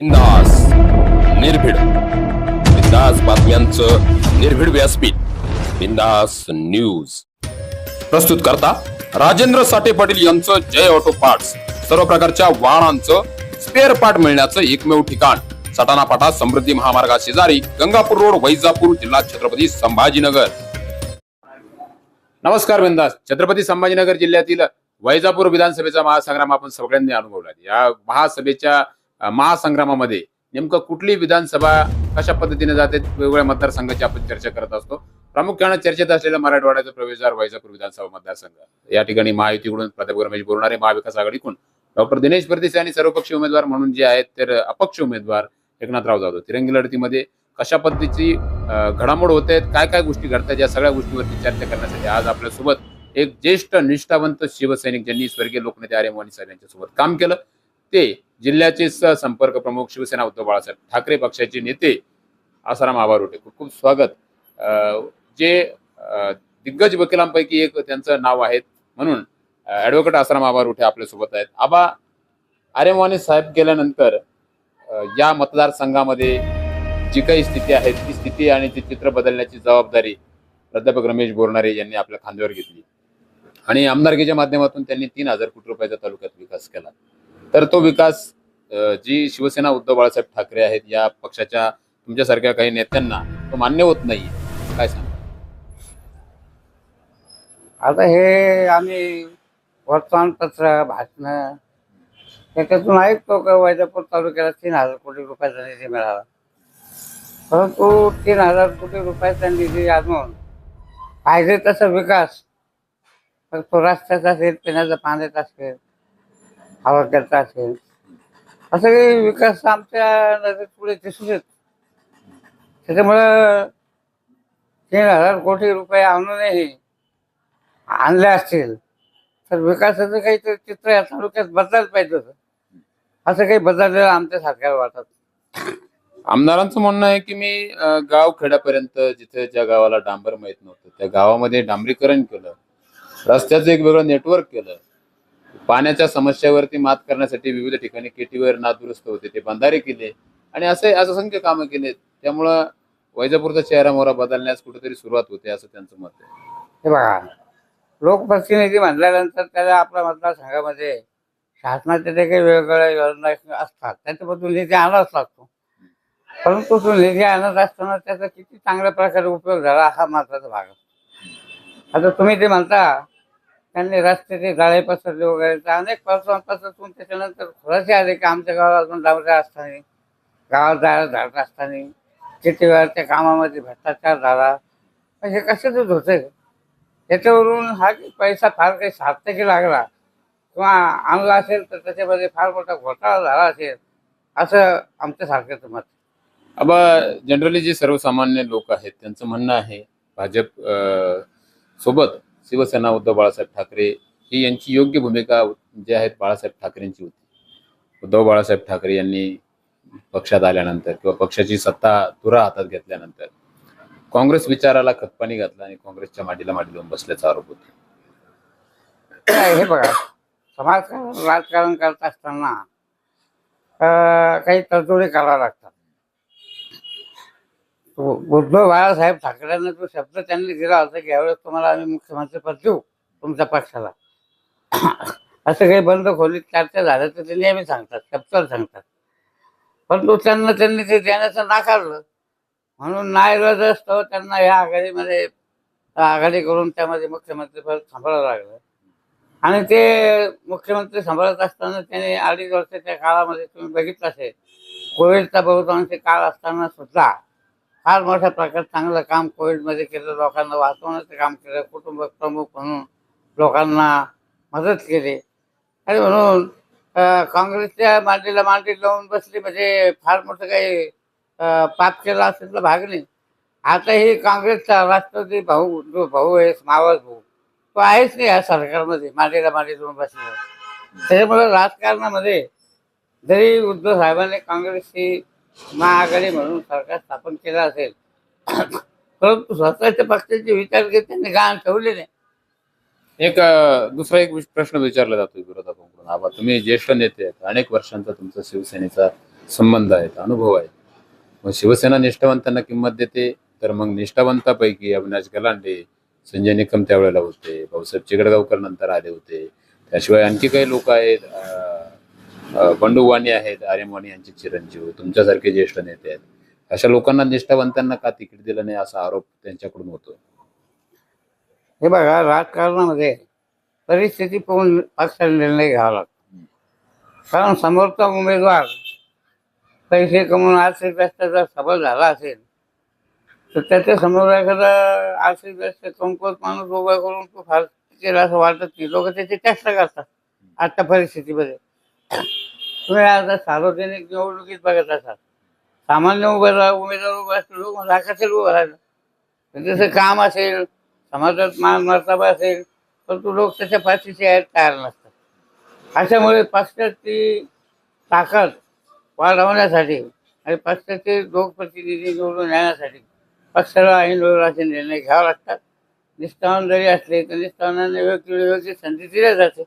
बिंदास निर्भीड. बिंदास बातम्यांचं निर्भीड व्यासपीठ. बिंदास न्यूज. प्रस्तुत करता राजेंद्र साठे पाटील यांचं जय ऑटो पार्ट्स. सर्व प्रकारच्या वाहनांचं स्पेअर पार्ट मिळण्याचं एकमेव ठिकाण. सटाणा पाटा समृद्धी महामार्गा शेजारी गंगापूर रोड वैजापूर जिल्हा छत्रपती संभाजीनगर. नमस्कार बिंदास. छत्रपती संभाजीनगर जिल्ह्यातील वैजापूर विधानसभेचा महासंग्राम आपण सगळ्यांनी अनुभवला या महासभेच्या महासंग्रामामध्ये नेमकं कुठली विधानसभा कशा पद्धतीने जाते वेगवेगळ्या मतदारसंघाची आपण चर्चा करत असतो. प्रामुख्याने चर्चेत असलेला मराठवाड्याचा प्रवेशद्वार वैजापूर विधानसभा मतदारसंघ. या ठिकाणी महायुतीकडून प्राध्यापक रमेश बोरणारे महाविकास आघाडीकडून डॉक्टर दिनेश परदेशी आणि सर्वपक्षीय उमेदवार म्हणून जे आहेत तर अपक्ष उमेदवार एकनाथराव जाधव. तिरंगी लढतीमध्ये कशा पद्धतीची घडामोड होत आहेत काय काय गोष्टी घडतात या सगळ्या गोष्टीवरती चर्चा करण्यासाठी आज आपल्यासोबत एक ज्येष्ठ निष्ठावंत शिवसैनिक ज्यांनी स्वर्गीय लोकनेते आर्य मोहन साहेब यांच्यासोबत काम केलं. ते जिल्ह्याचे संपर्क प्रमुख शिवसेना उद्धव बाळासाहेब ठाकरे पक्षाचे नेते आसाराम आबारोटे खूप खूप स्वागत. जे दिग्गज वकिलांपैकी एक त्यांचं नाव आहेत म्हणून ऍडव्होकेट आसाराम आबारोटे आपल्यासोबत आहेत. आबा आर्य साहेब गेल्यानंतर या मतदारसंघामध्ये जी काही स्थिती आहे ती स्थिती आणि ती चित्र बदलण्याची जबाबदारी प्राध्यापक रमेश बोरणारे यांनी आपल्या खांद्यावर घेतली. आणि आमदारकीच्या माध्यमातून त्यांनी तीन हजार कोटी रुपयाचा तालुक्यात विकास केला. तर तो विकास जी शिवसेना उद्धव बाळासाहेब ठाकरे आहेत या पक्षाच्या तुमच्यासारख्या काही नेत्यांना तो मान्य होत नाही काय सांग आता हे आम्ही वर्तमानपत्र भाषणं त्याच्यातून ऐकतो का वैजापूर तालुक्याला तीन हजार कोटी रुपयाचा निधी मिळाला. परंतु तीन हजार कोटी रुपयाचा निधी आणून पाहिजे तसा विकास तर तो रस्त्याचा असेल पिण्याचा पाण्याचा असेल आरोग्याचा असेल. असं काही विकास आमच्या नजरेत पुढे दिसून येत. त्याच्यामुळं तीन हजार कोटी रुपये आणूनही आणले असतील तर विकासाचं काहीतरी चित्र या तालुक्यात बदलायला पाहिजे होतं. असं काही बदललेलं आमच्या सरकार वाटत आमदारांचं म्हणणं आहे की मी गाव खेड्यापर्यंत जिथे ज्या गावाला डांबर माहीत नव्हतं त्या गावामध्ये डांबरीकरण केलं. रस्त्याचं एक वेगळं नेटवर्क केलं. पाण्याच्या समस्येवरती मात करण्यासाठी विविध ठिकाणी केटीवर नादुरुस्त होते ते बंधारे केले. आणि असे असंख्य कामं केले. त्यामुळं वैजापूरचा चेहरा मोहरा बदलण्यास कुठेतरी सुरुवात होते असं त्यांचं मत आहे. हे बघा लोकप्रतिनिधी म्हटल्यानंतर त्याला आपल्या मतदारसंघामध्ये शासनाच्या जे काही वेगवेगळ्या योजना असतात त्यांच्याबद्दल निधी आणावाच लागतो. परंतु तो निधी आणत असताना त्याचा किती चांगल्या प्रकारे उपयोग झाला हा महत्त्वाचा भाग आहे. आता तुम्ही ते म्हणता त्यांनी रस्त्याचे जाळे पसरले वगैरे. तर अनेक वर्षांपासून त्याच्यानंतर थोडेसे आले की आमच्या गावात अजून डांबऱ्या असताना. गावात जायला झाड असताना किती वेळाच्या कामामध्ये भ्रष्टाचार झाला. हे हे दूध होतं त्याच्यावरून हा पैसा फार काही सार्थकी लागला. किंवा आणला असेल तर त्याच्यामध्ये फार मोठा घोटाळा झाला असेल असं आमच्यासारखं मत अब जनरली जे सर्वसामान्य लोक आहेत त्यांचं म्हणणं आहे भाजप सोबत शिवसेना उद्धव बाळासाहेब ठाकरे ही यांची योग्य भूमिका जी आहेत बाळासाहेब ठाकरेंची होती. उद्धव बाळासाहेब ठाकरे यांनी पक्षात आल्यानंतर किंवा पक्षाची सत्ता तुरा हातात घेतल्यानंतर काँग्रेस विचाराला खतपाणी घातला आणि काँग्रेसच्या माडीला माडी लावून बसल्याचा आरोप होता. हे बघा समाजकारण राजकारण करत असताना अं, काही तडजोडी कराव्या लागतात. उद्धव बाळासाहेब ठाकरेंना जो शब्द त्यांनी दिला होता की यावेळेस तुम्हाला आम्ही मुख्यमंत्री पद देऊ तुमच्या पक्षाला. असं काही बंद खोलीत चर्चा झाल्या तर ते नेहमी सांगतात शब्दाला सांगतात. परंतु त्यांना त्यांनी ते देण्याचं नाकारलं. म्हणून नाईलाज असतो त्यांना या आघाडीमध्ये आघाडी करून त्यामध्ये मुख्यमंत्री पद सांभाळावं लागलं. आणि ते मुख्यमंत्री सांभाळत असताना त्याने अडीच वर्षाच्या काळामध्ये तुम्ही बघितलं असेल कोविडचा बहुतांश काळ असताना सुद्धा फार मोठ्या प्रकारे चांगलं काम कोविडमध्ये केलं. लोकांना वाचवण्याचं काम केलं. कुटुंब प्रमुख म्हणून लोकांना मदत केली. आणि म्हणून काँग्रेसच्या मांडीला मांडी लावून बसली म्हणजे फार मोठं काही पाप केलं असेल भाग नाही. आताही काँग्रेसचा राष्ट्रवादी भाऊ जो भाऊ आहे मावस भाऊ तो आहेच नाही या सरकारमध्ये मांडीला मांडी लावून बसलेला. त्याच्यामुळे राजकारणामध्ये जरी उद्धव साहेबांनी काँग्रेसची महाआघाडी म्हणून सरकार स्थापन केलं असेल. परंतु स्वतःच्या पक्षाचे विचार घेत त्यांनी गाण ठेवले नाही एक दुसरा एक विश- प्रश्न विचारला जातो विरोधकांकडून आबा तुम्ही ज्येष्ठ नेते आहेत. अनेक वर्षांचा तुमचा शिवसेनेचा संबंध आहे अनुभव आहे मग शिवसेना निष्ठावंतांना किंमत देते तर मग निष्ठावंतापैकी अविनाश गलांडे संजय निकम त्यावेळेला होते. भाऊसाहेब चिगडगावकर नंतर आले होते. त्याशिवाय आणखी काही लोक आहेत अं, बंडू वाणी आहेत आर्यम वाणी यांचे चिरंजीव तुमच्यासारखे ज्येष्ठ नेते आहेत. अशा लोकांना निष्ठावंतांना का तिकीट दिलं नाही असा आरोप त्यांच्याकडून होतो? हे बघा राजकारणामध्ये परिस्थिती पाहून पक्षाला निर्णय घ्यावा लागतो. कारण समोरचा उमेदवार पैसे कमवून आर्थिक दृष्ट्या जर सबल झाला असेल तर त्याच्यासमोर एखादा आर्थिक दृष्ट्या कमकुवत माणूस उभा करून तो फार केला असं वाटत नाही. लोक त्याची चेष्टा करतात आजच्या परिस्थितीमध्ये. तुम्ही आता सार्वजनिक निवडणुकीत बघत असाल. सामान्य उमेदवार उमेदवार उभा असतो लोक मला उभं राहिलं? जसं काम असेल समाजात मान मर्तबा असेल परंतु लोक त्याच्या पाठीशी आहेत तयार नसतात. अशामुळे पक्षाची ताकद वाढवण्यासाठी आणि पक्षाचे लोकप्रतिनिधी निवडून येण्यासाठी पक्षाला ऐन असे निर्णय घ्यावे लागतात. निष्ठावान जरी असले तर निष्ठावनाने वेगवेगळे वेगळी संधी दिल्या जाते.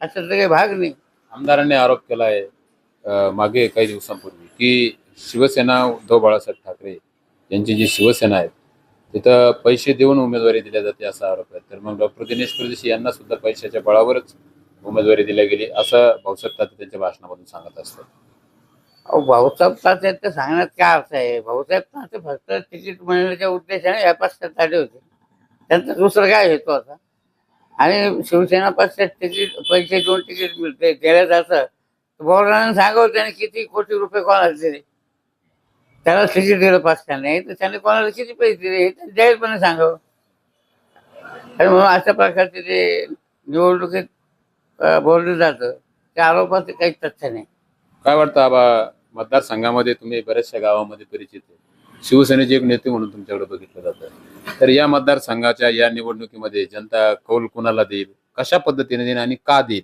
असं तर काही भाग नाही. आमदारांनी आरोप केला आहे मागे काही दिवसांपूर्वी की शिवसेना उद्धव बाळासाहेब ठाकरे यांची जी शिवसेना आहे तिथं पैसे देऊन उमेदवारी दिल्या जाते असा आरोप आहे. तर मग डॉक्टर दिनेश परदेशी यांना सुद्धा पैशाच्या बळावरच उमेदवारी दिल्या गेली असं भाऊसाहेब ताते त्यांच्या भाषणामधून सांगत असतात. अहो भाऊसाहेब तात्याचं सांगण्यात काय अर्थ आहे? भाऊसाहेब तात्या फक्त तिकीट मिळण्याच्या उद्देशाने या पक्षात आले होते. त्यांचा दुसरं काय हेतू आता आणि शिवसेना पक्षात तिकीट पैसे दोन तिकीट मिळते दिलं जातं बोर्डाने सांगावं त्याने किती कोटी रुपये कोणाला दिले. त्याला तिकीट दिलं पक्षाने तर त्याने कोणाला किती पैसे दिले हे त्यांनी जाहीरपणे सांगावं. आणि म्हणून अशा प्रकारचे ते निवडणुकीत बोललं जातं त्या आरोपाचं काही तथ्य नाही. काय वाटतं आबा मतदारसंघामध्ये तुम्ही बऱ्याचशा गावामध्ये परिचित आहे. शिवसेनेचे एक नेते म्हणून तुमच्याकडे बघितलं जातं. तर या मतदारसंघाच्या या निवडणुकीमध्ये जनता कौल कुणाला देईल? कशा पद्धतीने देईल आणि का देईल?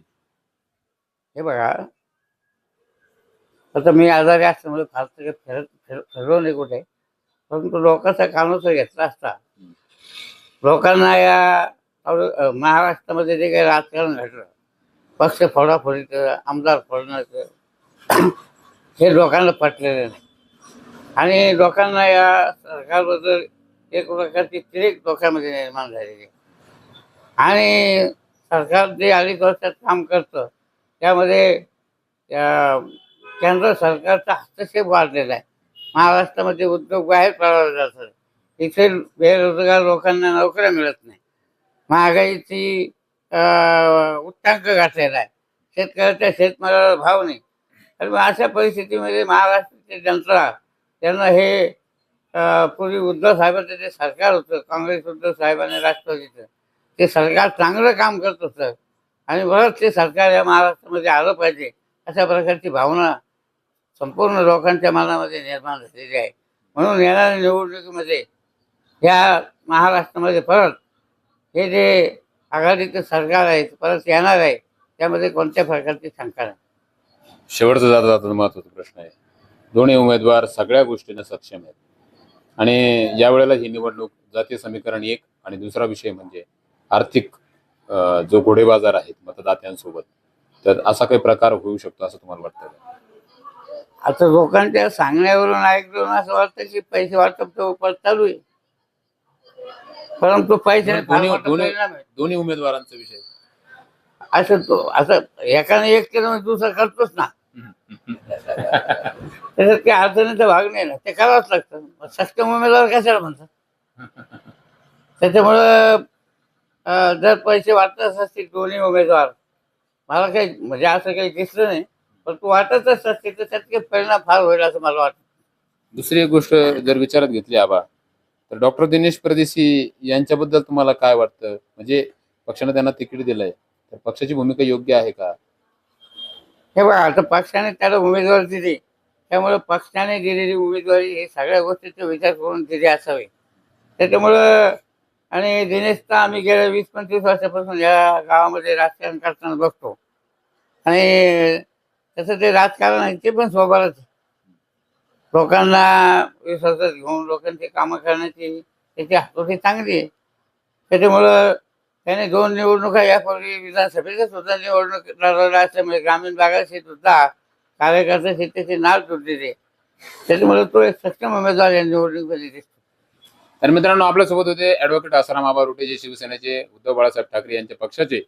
हे बघा. आता मी आजारी असल्यामुळे फार काही फिरत फिर फिरलो नाही कुठे. परंतु लोकांचा कानूस घेतला असता. लोकांना या आवड- महाराष्ट्रामध्ये जे काही राजकारण घडलं पक्ष फोडाफोडीचं आमदार फोडण्याचं हे लोकांना पटलेलं नाही. आणि लोकांना या सरकारबद्दल एक प्रकारची तिरेक डोक्यामध्ये निर्माण झालेली. आहे आणि सरकार जे अडीच वर्षात काम करतं त्यामध्ये केंद्र सरकारचा हस्तक्षेप वाढलेला आहे. महाराष्ट्रामध्ये उद्योग बाहेर पडावले जातात इथे बेरोजगार लोकांना नोकऱ्या मिळत नाही. महागाईची उत्तांक उच्चांक गाठलेला आहे. शेतकऱ्याच्या शेतमालाला भाव नाही. आणि मग अशा परिस्थितीमध्ये महाराष्ट्राची जनता त्यांना हे पूर्वी उद्धव साहेबांचं जे सरकार होतं काँग्रेस उद्धव साहेबाने राष्ट्रवादीचं ते सरकार चांगलं काम करत होतं. आणि बरंच ते सरकार या महाराष्ट्रामध्ये आलं पाहिजे अशा प्रकारची भावना संपूर्ण लोकांच्या मनामध्ये निर्माण झालेली आहे. म्हणून येणाऱ्या निवडणुकीमध्ये या महाराष्ट्रामध्ये परत हे जे आघाडीचं सरकार आहे परत येणार आहे त्यामध्ये कोणत्या प्रकारची शंका नाही. शेवटचा जाता जाता महत्त्वाचा प्रश्न आहे. दोन्ही उमेदवार सगळ्या गोष्टीनं सक्षम आहेत. आणि यावेळेला ही निवडणूक जातीय समीकरण एक आणि दुसरा विषय म्हणजे आर्थिक जो घोडेबाजार आहेत मतदात्यांसोबत तर असा काही प्रकार होऊ शकतो असं तुम्हाला वाटतं? आता लोकांच्या सांगण्यावरून ऐकलं असं वाटतं की पैसे वाटप तो परत चालू आहे. परंतु पैसे दोन्ही दोन्ही दोन्ही उमेदवारांचा विषय. असं तो असं एकाने एक केलं म्हणजे दुसरं करतोच ना. त्याच्यात काही अडचणीचा भाग नाही ना. ते करावंच लागतं. सक्षम उमेदवार कशाला म्हणतात? त्याच्यामुळं जर पैसे वाटतच असतील दोन्ही उमेदवार मला काही म्हणजे असं काही दिसलं नाही पण तू वाटतच असतील तर त्यात काही परिणाम फार होईल असं मला वाटतं. दुसरी एक गोष्ट जर विचारात घेतली आबा तर डॉक्टर दिनेश परदेशी यांच्याबद्दल तुम्हाला काय वाटतं? म्हणजे पक्षाने त्यांना तिकीट दिलंय. तर पक्षाची भूमिका योग्य आहे का? हे बघा आता पक्षाने त्याला उमेदवारी दिली. त्यामुळे पक्षाने दिलेली उमेदवारी हे सगळ्या गोष्टीचा विचार करून दिली असावी. त्याच्यामुळं आणि दिनेशचा आम्ही गेल्या वीस पंचवीस वर्षापासून या गावामध्ये राजकारण करताना बघतो. आणि तसं ते राजकारण आहे ते पण स्वभावच लोकांना विश्वासात घेऊन लोकांची कामं करण्याची त्याची हातोटी चांगली आहे. त्याच्यामुळं त्याने दोन निवडणुका यापूर्वी विधानसभेच्या सुद्धा निवडणूक लढवल्या असल्यामुळे ग्रामीण भागाशी सुद्धा कार्यकर्ते शेतीचे नाव जोडलेली त्याच्यामुळे तो एक सक्षम उमेदवार या निवडणुकीमध्ये दिसतो तर मित्रांनो आपल्यासोबत होते ऍडव्होकेट आसाराम आबा रुटे जे शिवसेनेचे उद्धव बाळासाहेब ठाकरे यांच्या पक्षाचे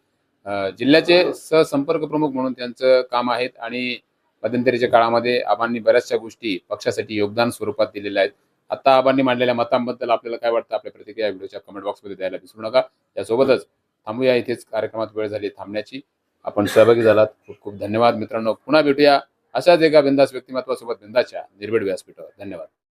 जिल्ह्याचे सहसंपर्क प्रमुख म्हणून त्यांचं काम आहेत. आणि मध्यंतरीच्या काळामध्ये आबांनी बऱ्याचशा गोष्टी पक्षासाठी योगदान स्वरूपात दिलेल्या आहेत. आता आबांनी मांडलेल्या मतांबद्दल आपल्याला काय वाटतं? आपल्या प्रतिक्रिया व्हिडिओच्या कमेंट बॉक्समध्ये द्यायला विसरू नका. यासोबतच थांबूया. इथेच कार्यक्रमात वेळ झाली थांबण्याची. आपण सहभागी झालात. खूप खूप धन्यवाद मित्रांनो. पुन्हा भेटूया अशाच एका बिंदास व्यक्तिमत्वासोबत बिंदाच्या निर्भीड व्यासपीठावर. धन्यवाद.